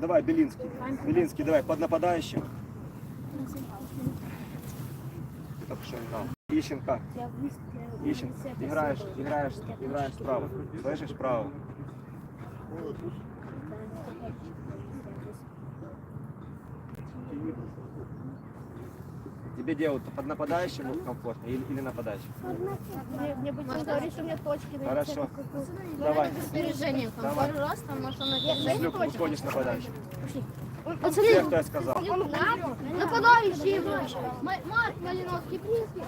Давай, Белинский. Белинский, давай, под нападающим. Ищенко. Ищенко. Играешь, играешь, играешь справа. Слышишь, справа. Тебе делают под нападающим комфортно или, или нападающим? Мне, мне будет говорить, что у меня точки. на Хорошо. лице, как у- Давай. Сбережением Давай. роста, может он Люк, уходишь нападающим. Пацаны, Все, кто я сказал. нападающий. Ма- Марк Малиновский, Принский.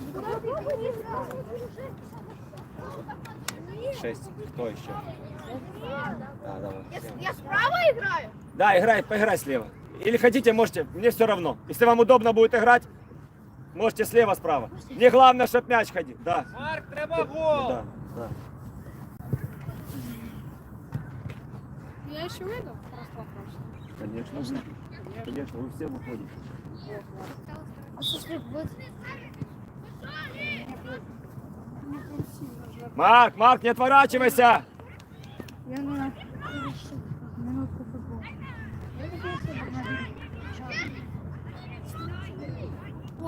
Шесть. Кто еще? Да, давай. Я справа играю? Да, играй, поиграй слева. Или хотите, можете, мне все равно. Если вам удобно будет играть, можете слева, справа. Мне главное, чтоб мяч ходил. Да, Марк, треба гол! да, да. Я еще выйду? Конечно. Конечно, вы все выходите. А что ж будет? Марк, Марк, не отворачивайся! Я на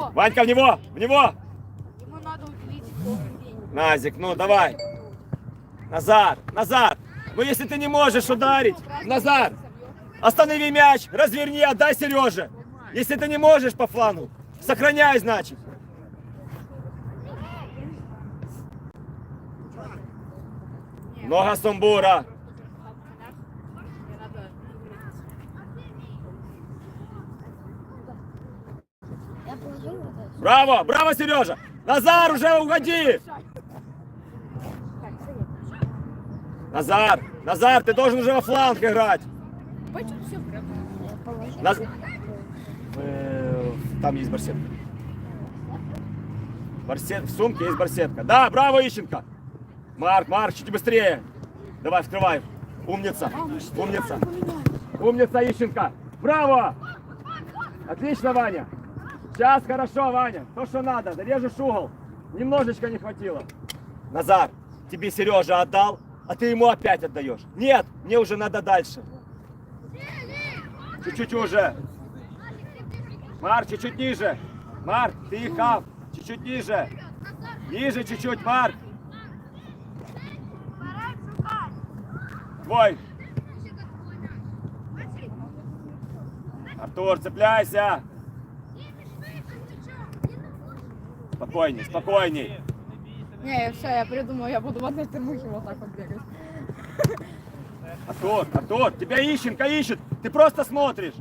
Ванька, в него! В него! Ему надо уделить Назик, ну давай. Назар, Назар. Ну если ты не можешь ударить, Назар, останови мяч, разверни, отдай Сереже. Если ты не можешь по флангу, сохраняй, значит. Много сумбура. Я положил вот это. Браво, браво, Сережа. Назар, уже уходи. Назар, Назар, ты должен уже во фланг играть. Наз- Э, Там есть барсетка. Барсет... В сумке есть барсетка. Да, браво, Ищенко. Марк, Марк, чуть быстрее. Давай, вскрывай. Умница. Умница. Умница, Ищенко. Браво. Отлично, Ваня. Сейчас хорошо, Ваня. То, что надо. Зарежешь угол. Немножечко не хватило. Назар, тебе Сережа отдал, а ты ему опять отдаешь. Нет, мне уже надо дальше. Чуть-чуть уже. Марк, чуть-чуть ниже. Марк, ты хав. Чуть-чуть ниже. Ниже чуть-чуть, Марк. Твой. Артур, цепляйся. Спокойней, спокойней. Не, все, я придумал, я буду в одной термухе вот так вот бегать. Артур, Артур, тебя Ищенко ищет. Ты просто смотришь.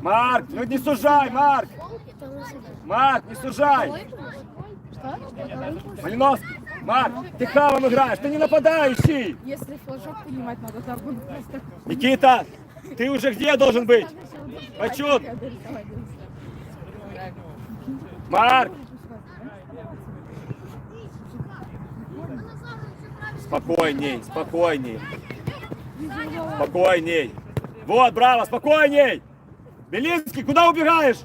Марк, ну не сужай, Марк. Марк, не сужай. Малиновский, Марк, ты хавом играешь, ты не нападающий. Если флажок поднимать надо, то буду просто... Никита, ты уже где должен быть? Почет. Марк, спокойней, спокойней. Спокойней. Вот, браво, спокойней. Белинский, куда убегаешь?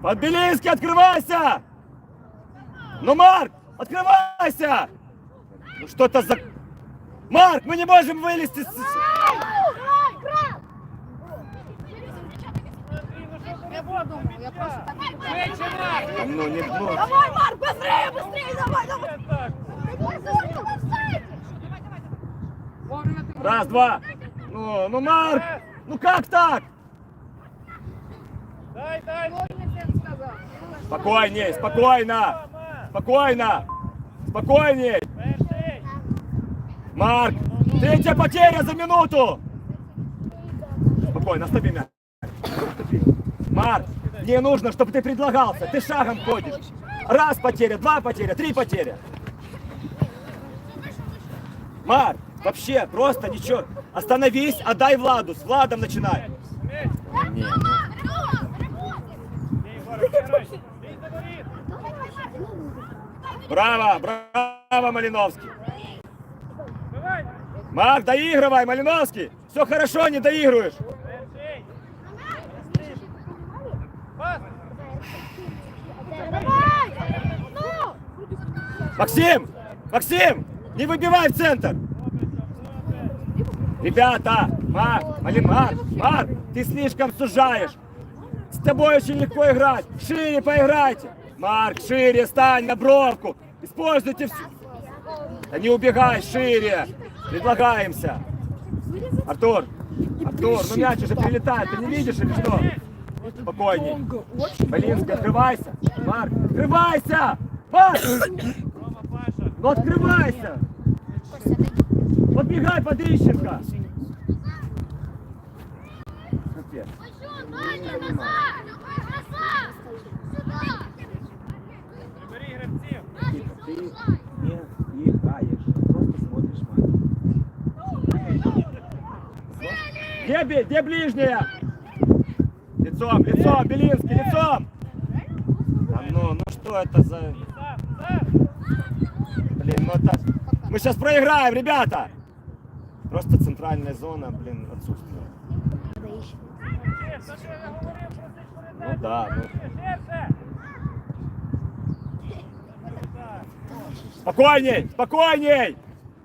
Под Белинский, открывайся! Ну, Марк, открывайся! Ну что это за... Марк, мы не можем вылезти. Подумал, я просто так... Ну, не... ну, Давай, Марк, быстрее, быстрее, давай, давай. Раз, два. Ну, ну, Марк, ну как так? Дай, дай! Спокойней, спокойно, спокойно, спокойней. Перший! Марк, третья потеря за минуту. Спокойно, остави мяч. Марк, мне нужно, чтобы ты предлагался. Ты шагом ходишь. Раз потеря, два потеря, три потеря. Марк, вообще просто ничего. Остановись, отдай Владу. С Владом начинай. Браво, браво, Малиновский. Марк, доигрывай, Малиновский. Все хорошо, не доигрываешь. Перший! Пас! Давай! Ну! Максим, Максим, не выбивай в центр. Ребята, Марк, Малин, Марк, Марк, ты слишком сужаешь. С тобой очень легко играть. Шире поиграйте. Марк, шире стань на бровку. Используйте все. Да не убегай шире. Предлагаемся. Артур, Артур, ну мяч уже прилетает. Ты не видишь или что? Спокойней. Блинский, открывайся. Марк, открывайся! Марк, ну открывайся! Подбегай под Ищенко! Капец. Ты не играешь, просто смотришь матч. Где, где ближняя? Лицом, лицом, Белинский, лицом! Да ну, ну что это за... Блин, ну это... Мы сейчас проиграем, ребята! Просто центральная зона, блин, отсутствует. Ну да, ну... Спокойней, спокойней!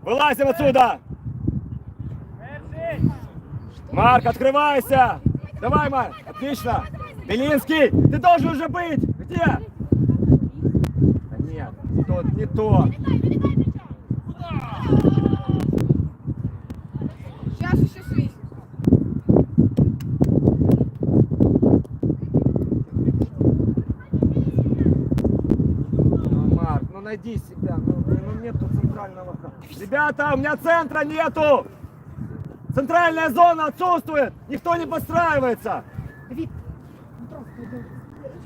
Вылазим отсюда! Марк, открывайся! Давай, Марк! Отлично! Белинский, ты должен уже быть! Где? Да нет, не то, не то. Сейчас еще свись. Ну, Марк, ну найди себя, ну, блин, ну нету центрального. Ребята, у меня центра нету! Центральная зона отсутствует! Никто не подстраивается! Давид.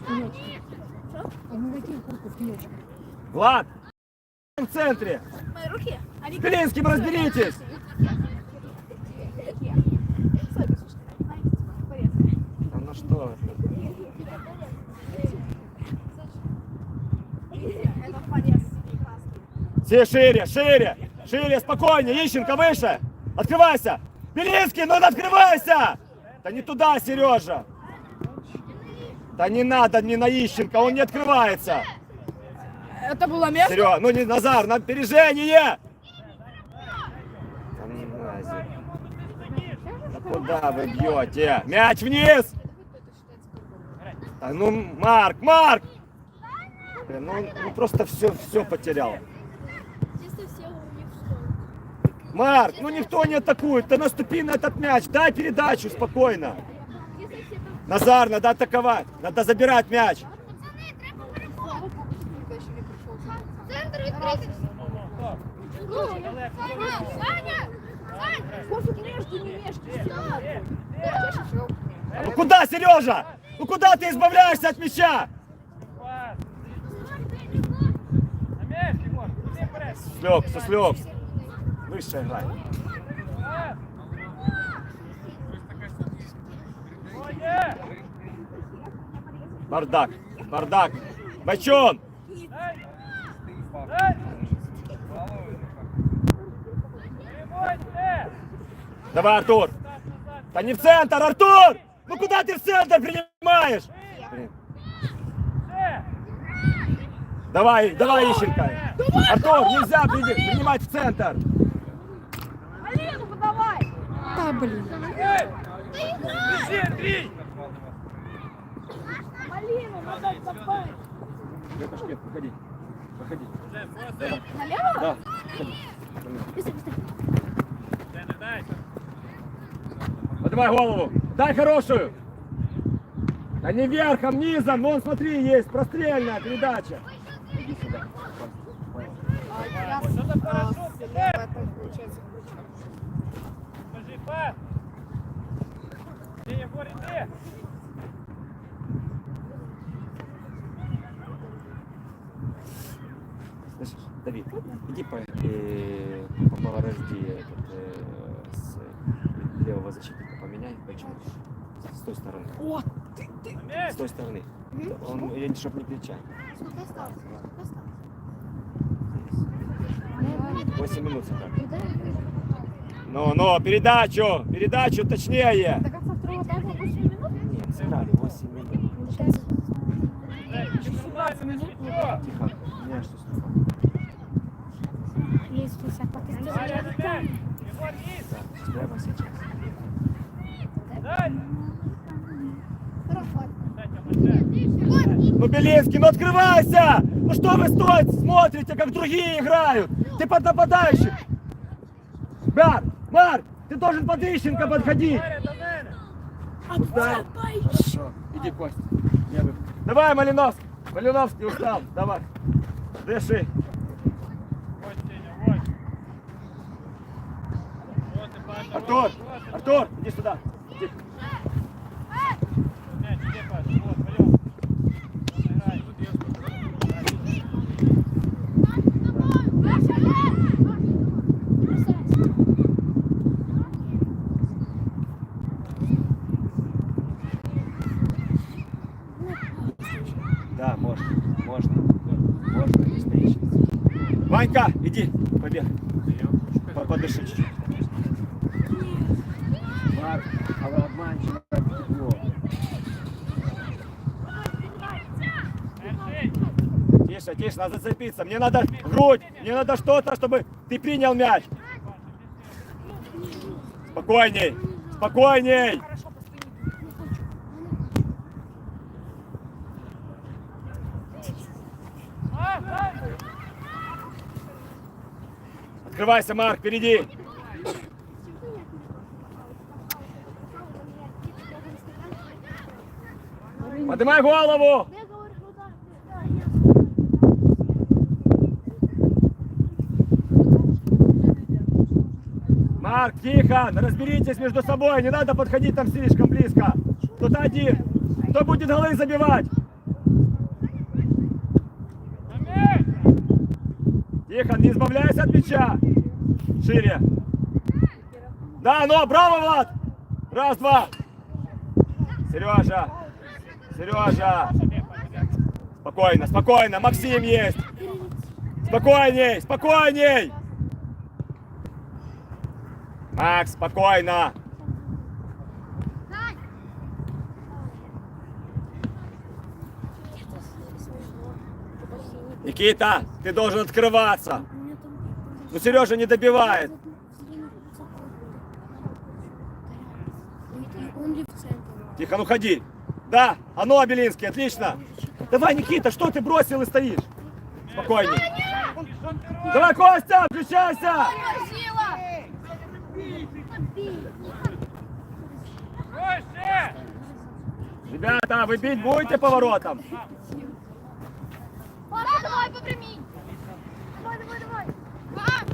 А. Влад! В центре! Мои руки, они С Белинским разберитесь! Да ну что Все шире, шире, шире, спокойнее, Ищенко выше. Открывайся. Белинский, ну открывайся. Да не туда, Сережа. Да не надо не на Ищенко, он не открывается. Это было место? Серега, ну не Назар, на опережение. Да Куда вы бьете? Мяч вниз. Да ну, Марк, Марк. Ну, ну просто все, все потерял. Чисто все у них что? Марк, ну никто не атакует. Ты наступи на этот мяч. Дай передачу спокойно. Назар, надо атаковать. Надо забирать мяч. Ну куда, Сережа? Ну куда ты избавляешься от мяча? Слег, сослег. Пас. Молодець. Бардак, бардак. Бачон. Давай, Артур. Да не в центр, Артур! Ну куда ты в центр принимаешь? Блин. Давай, давай, Ищенко. Артур, нельзя при- принимать в центр. Да, блин. Ей. Біжи, Андрій. Алину надо забыть. Пашкет, выходи. Выходи. Налево? Да. Не дай. Подавай голову. Дай хорошую. Да не верхом, низом. Вон, смотри, есть прострельная передача. Иди сюда. За парашут? Тепер. Скажи, пас. Іди, Єгор, іди. Слышишь, Давид, иди по, э, по поворожди этот, э, с левого защитника поменяй. Почему? С той стороны. О, ты, ты. На С м'яч. той стороны. Он, я не чтоб не кричать. Сколько осталось? Сколько осталось? 8 минут сюда. ну, ну, передачу, передачу точнее. Так как со второго Ну, Белинский, ну открывайся! Ну что вы стоите, смотрите, как другие играют? Ты под нападающим. Должен под Ищенко подходить! Устал? Хорошо. Иди, Костя. Я Давай, Малиновский. Малиновский устал. Давай. Дыши. Артур. Артур, иди сюда. Иди. Ні, іди, Паша, вот, вперед. Грай. Да, можно. Можно. Можно, не стоишь. Ванька, иди, побег. По- Подыши чуть-чуть. Марк, а вы обманщик, как тепло. Тише, надо зацепиться. Мне надо грудь, мне надо что-то, чтобы ты принял мяч. Спокойней, спокойней. Открывайся, Марк, впереди. Поднимай голову. Я говорю, ну да, да, я. Марк, тихо, разберитесь между собой, не надо подходить там слишком близко. Кто-то один. Кто будет голы забивать? Тихо, не избавляйся от мяча. Шире. Да, ну, браво, Влад. Раз, два. Сережа. Сережа. Спокойно, спокойно. Максим есть. Спокойней, спокойней. Макс, спокойно. Никита, ты должен открываться. Ну, Сережа не добивает. Тихо, ну ходи. Да, а ну, Белинский, отлично. Давай, Никита, что ты бросил и стоишь? Спокойней. Давай, Костя, включайся. Ребята, вы бить будете поворотом? Папа, давай попрямей! Давай, давай, давай! А!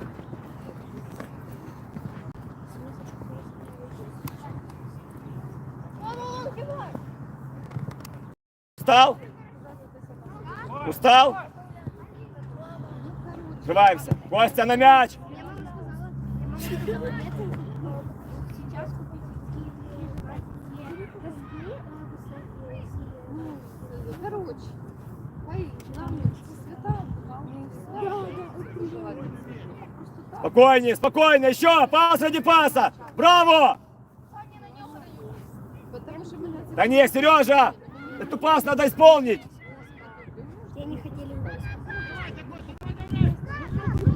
Устал? Устал? Открываемся. Костя на мяч. Мне мама сказала, мне мама сказала, сейчас купить Короче, ой, нам цвета, Спокойнее, спокойно, еще. Пас ради паса. Браво. потому что мы на Да не, Сережа, эту пас надо исполнить.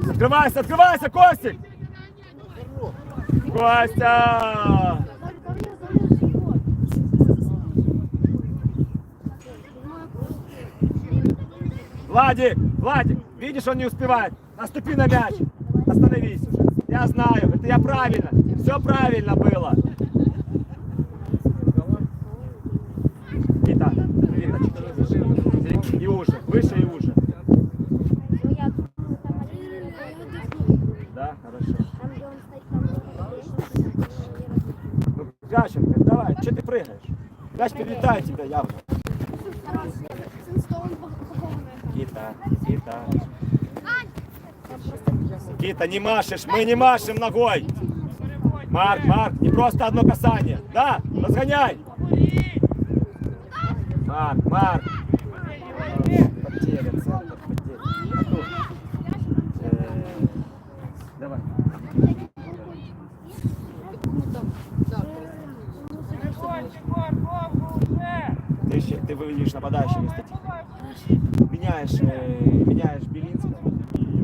Открывайся, открывайся, Костик. Костя. Владик, Владик, видишь, он не успевает. Наступи на мяч. Остановись уже. Я знаю, это я правильно. Все правильно было. И так, и уже, выше и уже. Да, хорошо. Ну, Гаченко, давай, что ты прыгаешь? Мяч перелетает тебя явно. Кита, не машешь, мы не машем ногой. Марк, Марк, не просто одно касание. Да, разгоняй. Марк, Марк. Потеря, центр, потеря. Артур. Э, Давай. Егор, вже. Ты, ты выведешь нападающего вместо Тихо. Меняешь, э, меняешь Белинского,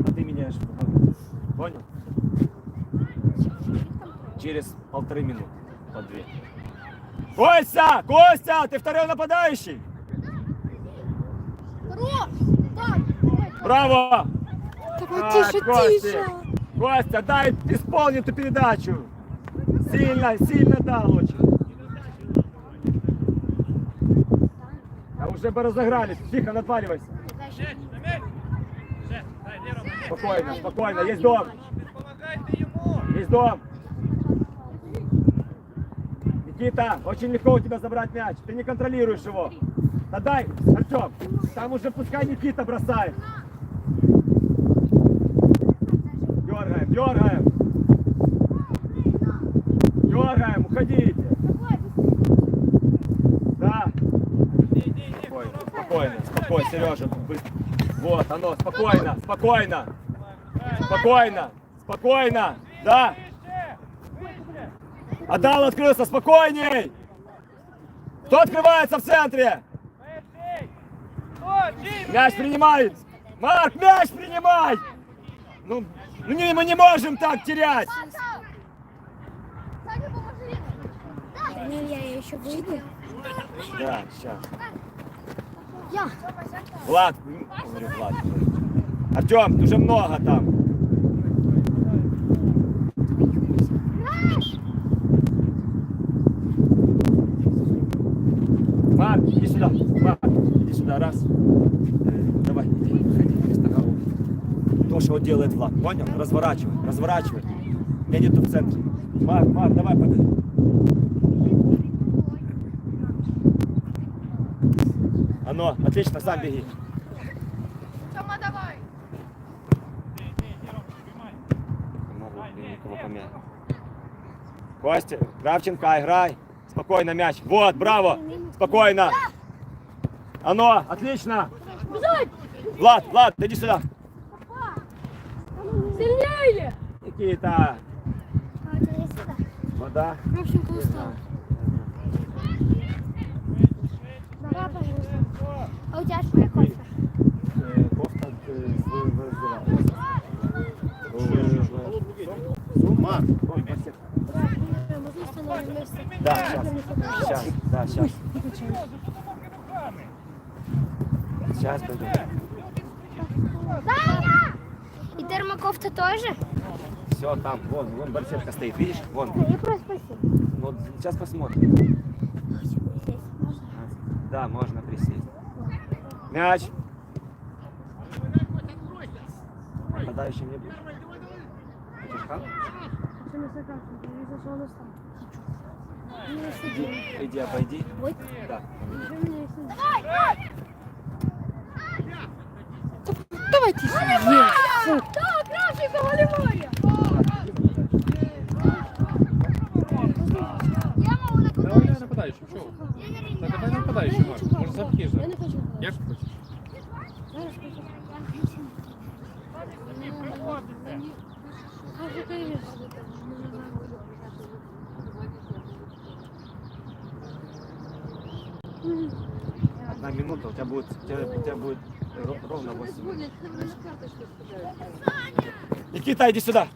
а ты меняешь. Понял? Через полторы минуты. По две. Костя! Костя! Ты второй нападающий! Браво! Так, тише, Костя. тише. Костя, дай исполни эту передачу. Сильно, сильно дал очень. А уже разыгрались. Тихо, надваливайся. Спокойно, спокойно. Есть дом. Есть дом. Никита, очень легко у тебя забрать мяч. Ты не контролируешь его. Да дай, Артем. Там уже пускай Никита бросает. Дергаем, дергаем. Дергаем, уходите. Сережа. Вот оно, спокойно, спокойно, спокойно, спокойно. Да. Вище. Адал открылся, спокойней. Кто открывается в центре? Мяч принимает. Марк, мяч принимай. Ну, ну не, мы не можем так терять. Ну, я еще выйду. Да, сейчас. Я. Влад, говорю, Влад. Артем, уже много там. Марк, иди сюда. Марк, иди сюда, раз. Давай, иди. То, что делает Влад, понял? Разворачивай, разворачивай. Я не тут в центре. Марк, Марк, давай подай. Оно, отлично, сам беги. Тёма, давай. Іди, іди, іди, Рома, тримай. Могу, блин, никого помять. Костя, Кравченко, играй. Спокойно мяч. Вот, браво. Спокойно. Оно, отлично. Влад, Влад, иди сюда. Сильнее! Никита. Вода. Кравченко Не устал. знаю. Давай, пожалуйста. А у тебя что кофе? Кофта в- Марк? Да, сейчас. Сейчас, да, сейчас. Сейчас пойду. И термокофта тоже? Все, там, вон, вон барсетка стоит, видишь? Вон. Я просто спросил. Ну, сейчас посмотрим. Да, можно присесть. Мяч. Нападающий не. Не Иди, иди, обойди. Ой. Да. Держи меня и сиди. Давай тише. Есть. Да, Кравченко, волевая. Я могу на Нападаючий, чого? Та давай нападаючий, Марк. Може запхнеш. Я не хочу. Як хочеш? Зараз хочу. Приходите. Кажи, конечно. Одна минута, у тебя будет, у тебя, у тебя будет ро- ровно 8 минут. Никита, иди сюда.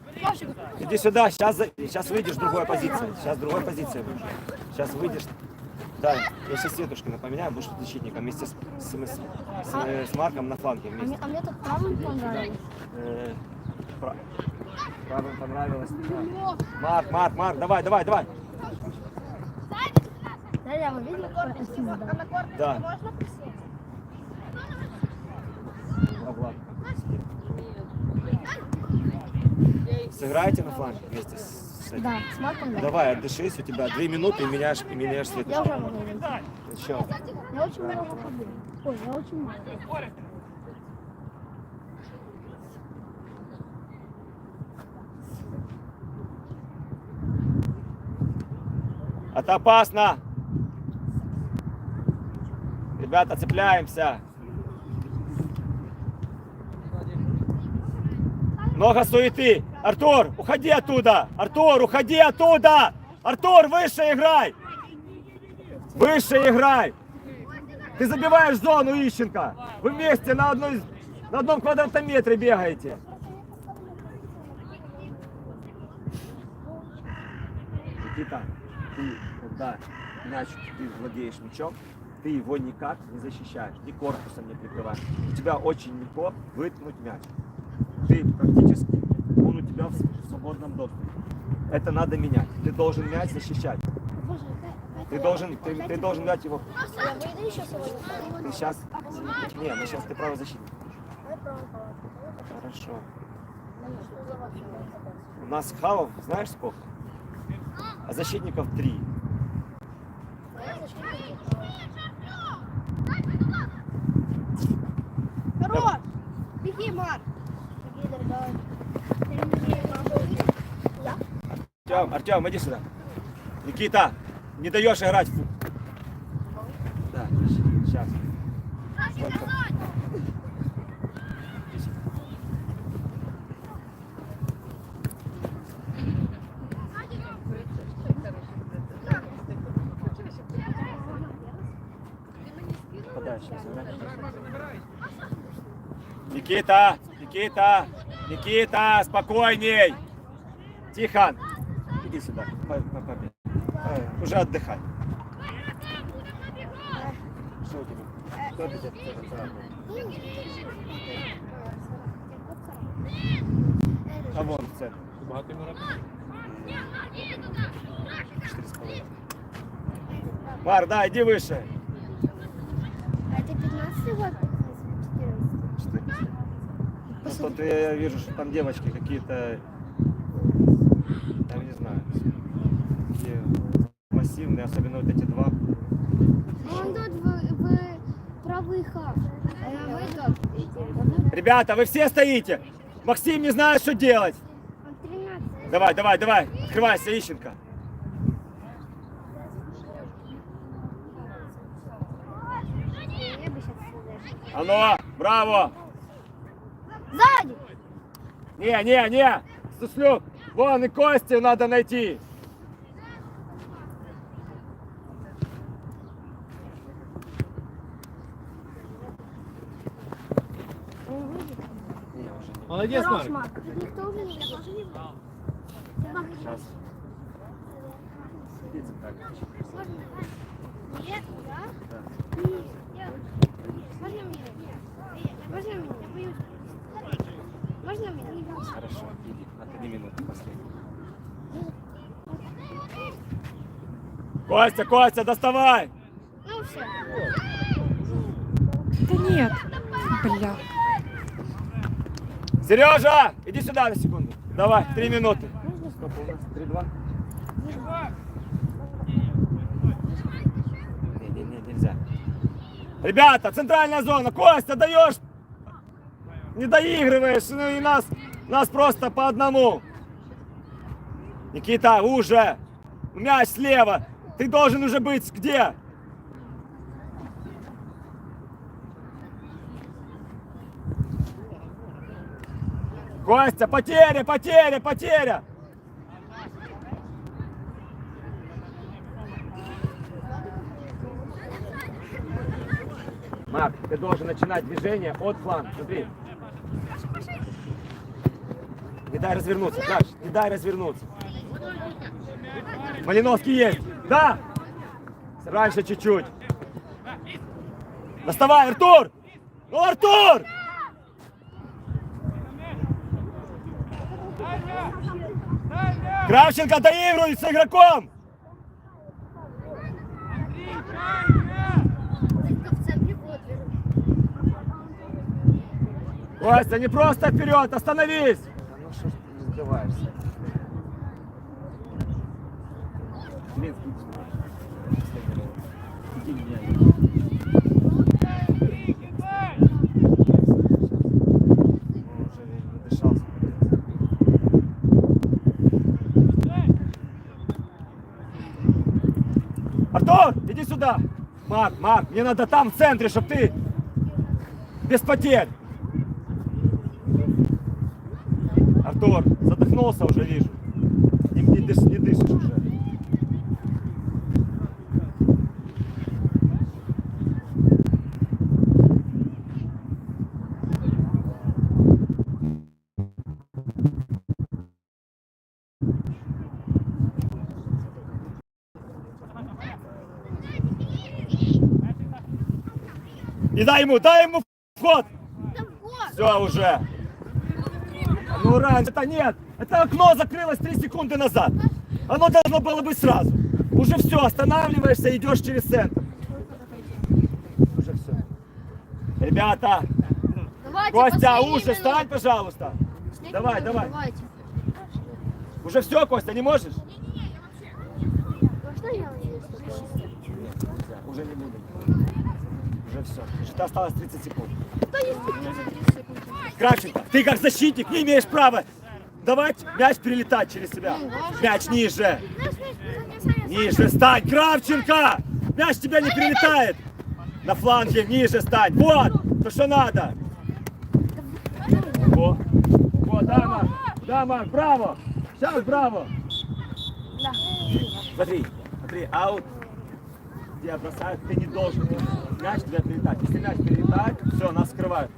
Иди сюда, сейчас, сейчас выйдешь в другой позиции. Сейчас другой позиции будешь. Сейчас выйдешь. Да, я сейчас Светушкина поменяю, будешь защитником вместе с, с, с- с- с Марком на фланге А мне, вместе. а мне тут правым понравилось. Э, пра- Правым понравилось. Да. Марк, Марк, Марк, давай, давай, давай. Да, я вы видели, какой красивый, да? Да. Можно? А, сидит. Сыграйте на фланге вместе с, этим. Да, с Марком, да. Давай, отдышись, у тебя две минуты и меняешь, и меняешь Я Светочку. уже могу. Еще. Я очень много побыл. Ой, я очень. Борите. Это опасно. Ребята, цепляемся. Много суеты. Артур, уходи оттуда. Артур, уходи оттуда. Артур, выше играй. Выше играй. Ты забиваешь зону Ищенко. Вы вместе на, одной, на одном квадратном метре бегаете. Никита, ты когда мяч, ты владеешь мячом, ты его никак не защищаешь, ни корпусом не прикрываешь. У тебя очень легко выткнуть мяч. Ты практически, он у тебя в свободном доступе. Это надо менять. Ты должен мяч защищать. Ты должен, ты, ты должен дать его. Я выйду еще сегодня. Ты сейчас. Не, ну сейчас ты правозащитник. Хорошо. У нас хавов, знаешь сколько? А защитников три. Хорош! Беги, Марк! Артем, Артем, иди сюда. Никита, не даешь играть. Да, сейчас. Забирай. Никита, Никита, Никита, спокойней. Тихон, иди сюда. По- побег. Э, Уже отдыхай. Что у тебя? Кто тебя? А вон центре. Багато йому? Четыре с половиной. Мар, да, иди выше. А это 15 год? 14. Ну, тут я вижу, что там девочки какие-то, я не знаю, такие массивные, особенно вот эти два. Он тут в, в правый хаб. А вы тут. Ребята, вы все стоите. Максим не знает, что делать. Он 13. Давай, давай, давай. Открывайся, Ищенко. Сейчас Оно, браво. Сзади! Не, не, не. Суслюк, вон и Костю надо найти. Молодець, Марк. Никто уже не. Сейчас. Нет, да? Можно меня? Можно меня? Я боюсь. Можно меня? Хорошо, иди. На три минуты последние. Костя, Костя, доставай! Ну все. Да нет. Бля. Сережа, иди сюда на секунду. Давай, три минуты. Сколько у нас? Три-два? Не, не, не, нельзя. Ребята, центральная зона. Костя, даешь? Не доигрываешь, ну и нас, нас просто по одному. Никита, уже. Мяч слева. Ты должен уже быть где? Костя, потеря, потеря, потеря! Марк, ты должен начинать движение от фланга. Смотри. Не дай развернуться, Краш, не дай развернуться. Малиновский есть. Да! Раньше чуть-чуть. Доставай, Артур! Ну, Артур! Кравченко доигрывает с игроком! Костя, не просто вперед, остановись! ну что ж ты не сбиваешься? Блин, иди меня. Он уже надышался. Сюда! Марк, Марк, мне надо там в центре, чтобы ты без потерь. Артур, задохнулся уже, вижу. Не, не дыш- не дышишь уже. Дай ему, дай ему вход. Все уже. Ну раньше это нет. Это окно закрылось 3 секунды назад. Оно должно было быть сразу. Уже все, останавливаешься, идешь через центр. Уже все. Ребята, Давайте, Костя, уши, минуты. встань, пожалуйста. Последние Давай, минуты, давай. Давайте. Уже все, Костя, не можешь? Можно я есть такое? Уже не буду. Все. Что осталось 30 секунд. Да есть у меня за 30 секунд. Кравченко, ты как защитник не имеешь права давать мяч перелетать через себя. Мяч ниже. Ниже стань, Кравченко! Мяч тебя не перелетает. На фланге ниже стань. Вот, то что надо. Во. Вот, да, Марк. Да, Марк, браво. Сейчас, браво. Смотри, смотри, аут. Тебя бросают, ты не должен. Мяч тебя перелетать. Если мяч перелетает, все, нас скрывают.